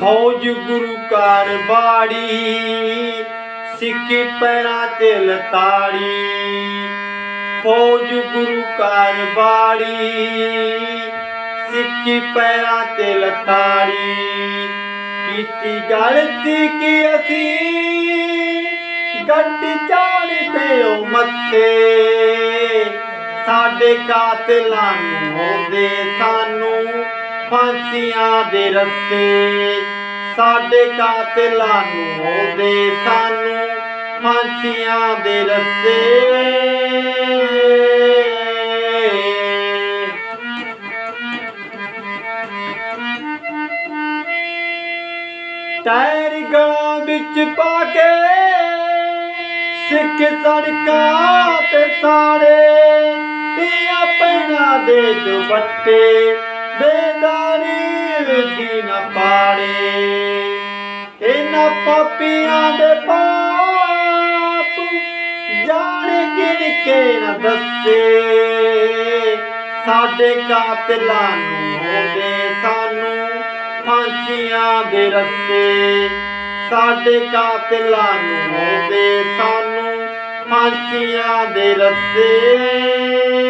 ਫੌਜ ਗੁਰੂ ਕਾਰ ਬਾੜੀ, ਸਿੱਖੀ ਪੈਰਾਂ ਤੇ ਲਤਾੜੀ। ਫੌਜ ਗੁਰੂ ਕਾਰ ਬਾੜੀ, ਸਿੱਖੀ ਪੈਰਾਂ ਤੇ ਲਤਾੜੀ। ਕੀਤੀ ਗਲਤੀ ਕਿ ਅਸੀਂ ਗੱਡੀ ਚਾੜਦੇ ਉਹ ਮੱਥੇ। ਸਾਡੇ ਕਾਤਲਾਂ ਨੂੰ ਹੁੰਦੇ ਸਾਨੂੰ, ਫਾਂਸੀਆਂ ਦੇ ਰਸਤੇ। ਸਾਡੇ ਕਾਤਲਾਂ ਨੂੰ ਹੁੰਦੇ ਸਾਨੂੰ, ਫਾਂਸੀਆਂ ਦੇ ਰੱਸੇ ਟਾਇਰ ਗਾਂ ਵਿੱਚ ਪਾ ਕੇ, ਸਿੱਖ ਸੜਕਾਂ ਤੇ ਸਾਰੇ ਧੀਆਂ ਪੈਣਾ ਦੇ ਦੁਪੱਟੇ ਬੇਦਾਰੀ ਦੀ ਨਾ ਪਾੜੇ। ਇਹਨਾਂ ਪਾਪੀਆਂ ਦੇ ਪਾਪ ਜਾਣੇ ਗਿਣ ਕੇ ਨਾ ਦੱਸੇ। ਸਾਡੇ ਕਾਤਲਾਂ ਨੂੰ ਹੋਵੇ ਸਾਨੂੰ ਫਾਂਸੀਆਂ ਦੇ ਰੱਸੇ। ਸਾਡੇ ਕਾਤਲਾਂ ਨੂੰ ਹੋਵੇ ਸਾਨੂੰ ਫਾਂਸੀਆਂ ਦੇ ਰੱਸੇ।